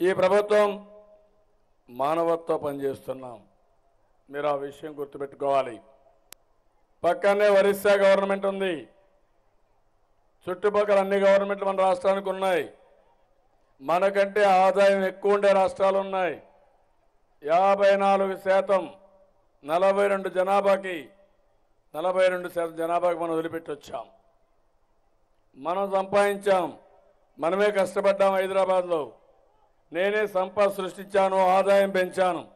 ఈ ప్రభుత్వం మానవత్వ పనిచేస్తున్నాం. మీరు ఆ విషయం గుర్తుపెట్టుకోవాలి. పక్కనే ఒరిస్సా గవర్నమెంట్ ఉంది. చుట్టుపక్కల అన్ని గవర్నమెంట్లు మన రాష్ట్రానికి ఉన్నాయి. మనకంటే ఆదాయం ఎక్కువ ఉండే రాష్ట్రాలు ఉన్నాయి. యాభై నాలుగు శాతం నలభై రెండు జనాభాకి నలభై రెండు శాతం జనాభాకి మనం వదిలిపెట్టి వచ్చాం మనం సంపాదించాం. మనమే కష్టపడ్డాం హైదరాబాద్లో. నేనే సంపద సృష్టించాను ఆదాయం పెంచాను.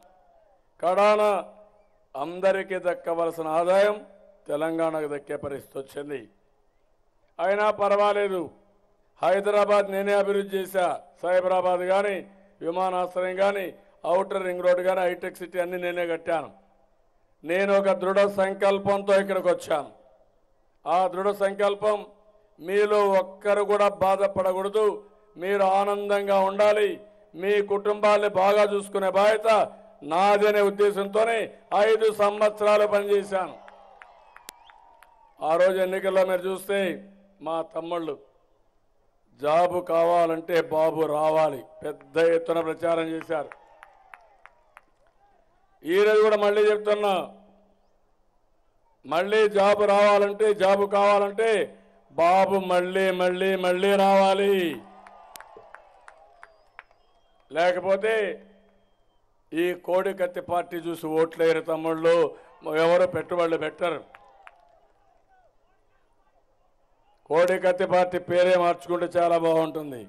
కడాన అందరికీ దక్కవలసిన ఆదాయం తెలంగాణకు దక్కే పరిస్థితి వచ్చింది. అయినా పర్వాలేదు. హైదరాబాద్ నేనే అభివృద్ధి చేశా. సైబరాబాద్ కానీ విమానాశ్రయం కానీ ఔటర్ రింగ్ రోడ్ కానీ హైటెక్ సిటీ అన్నీ నేనే కట్టాను. నేను ఒక దృఢ సంకల్పంతో ఇక్కడికి వచ్చాను. ఆ దృఢ సంకల్పం మీలో ఒక్కరు కూడా బాధపడకూడదు. మీరు ఆనందంగా ఉండాలి. మీ కుటుంబాన్ని బాగా చూసుకునే బాధ్యత నాది అనే ఉద్దేశంతోనే ఐదు సంవత్సరాలు పనిచేశాను. ఆ రోజు ఎన్నికల్లో మీరు చూస్తే మా తమ్ముళ్ళు జాబు కావాలంటే బాబు రావాలి పెద్ద ఎత్తున ప్రచారం చేశారు. ఈరోజు కూడా మళ్ళీ చెప్తున్నా మళ్ళీ జాబు రావాలంటే జాబు కావాలంటే బాబు మళ్ళీ మళ్ళీ మళ్ళీ రావాలి. లేకపోతే ఈ కోడి కత్తి పార్టీ చూసి ఓట్లేరు తమ్ముళ్ళు. ఎవరు పెట్టుబడులు పెట్టరు. కోడి కత్తి పార్టీ పేరే మార్చుకుంటే చాలా బాగుంటుంది.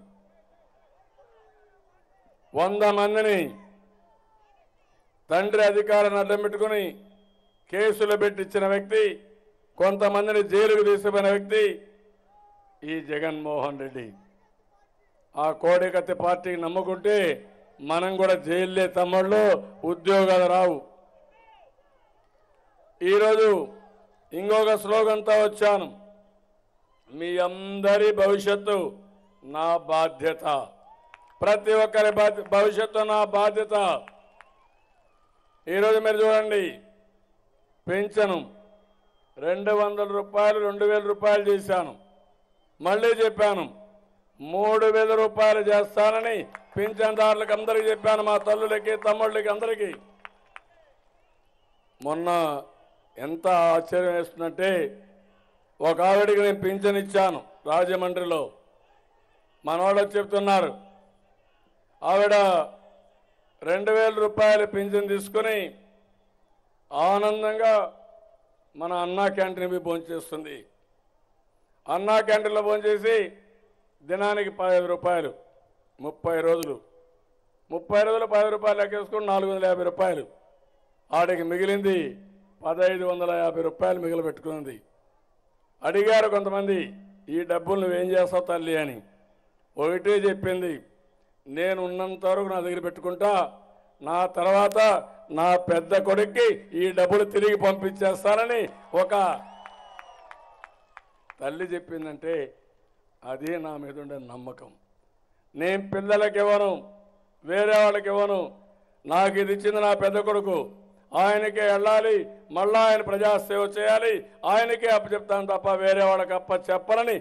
వంద మందిని తండ్రి అధికారాన్ని అడ్డం పెట్టుకుని కేసులు పెట్టించిన వ్యక్తి కొంతమందిని జైలుకు తీసుకుపోయిన వ్యక్తి ఈ జగన్మోహన్ రెడ్డి. ఆ కోడికత్తి పార్టీకి నమ్ముకుంటే మనం కూడా జైల్లే తమ్ముళ్ళు ఉద్యోగాలు రావు. ఈరోజు ఇంకొక స్లోగన్తో వచ్చాను. మీ అందరి భవిష్యత్తు నా బాధ్యత. ప్రతి ఒక్కరి బాధ్య- భవిష్యత్తు నా బాధ్యత. ఈరోజు మీరు చూడండి పెంచను రెండు వందల రూపాయలు రెండు వేల రూపాయలు చేశాను. మళ్ళీ చెప్పాను మూడు వేల రూపాయలు చేస్తానని పింఛన్దారులకు అందరికీ చెప్పాను మా తల్లులకి తమ్ముళ్ళకి అందరికీ. మొన్న ఎంత ఆశ్చర్యం వేస్తుందంటే ఒక ఆవిడికి నేను పింఛన్ ఇచ్చాను రాజమండ్రిలో. మనవాళ్ళు చెప్తున్నారు ఆవిడ రెండు వేల రూపాయల పింఛన్ తీసుకుని ఆనందంగా మన అన్నా క్యాంటీన్ పోయి భోంచేస్తుంది అన్నా క్యాంటీన్లో భోంచేసి దినానికి పదహైదు రూపాయలు ముప్పై రోజులు. ముప్పై రోజులు పది రూపాయలు లెక్కేసుకుని నాలుగు వందల యాభై రూపాయలు. ఆడికి మిగిలింది పదహైదు వందల యాభై రూపాయలు మిగిలి పెట్టుకుంది అడిగారు కొంతమంది ఈ డబ్బులు నువ్వేం చేస్తావు తల్లి అని. ఒకటే చెప్పింది నేను ఉన్నంత వరకు నా దగ్గర పెట్టుకుంటా నా తర్వాత నా పెద్ద కొడుక్కి ఈ డబ్బులు తిరిగి పంపించేస్తానని ఒక తల్లి చెప్పిందంటే అదే నా మీద ఉండే నమ్మకం. నేను పిల్లలకి ఇవ్వను వేరే వాళ్ళకి ఇవ్వను. నాకు ఇది ఇచ్చింది నా పెద్ద కొడుకు. ఆయనకే వెళ్ళాలి మళ్ళా ఆయన ప్రజాసేవ చేయాలి. ఆయనకే అప్పచెప్తాను తప్ప వేరే వాళ్ళకి అప్ప చెప్పనని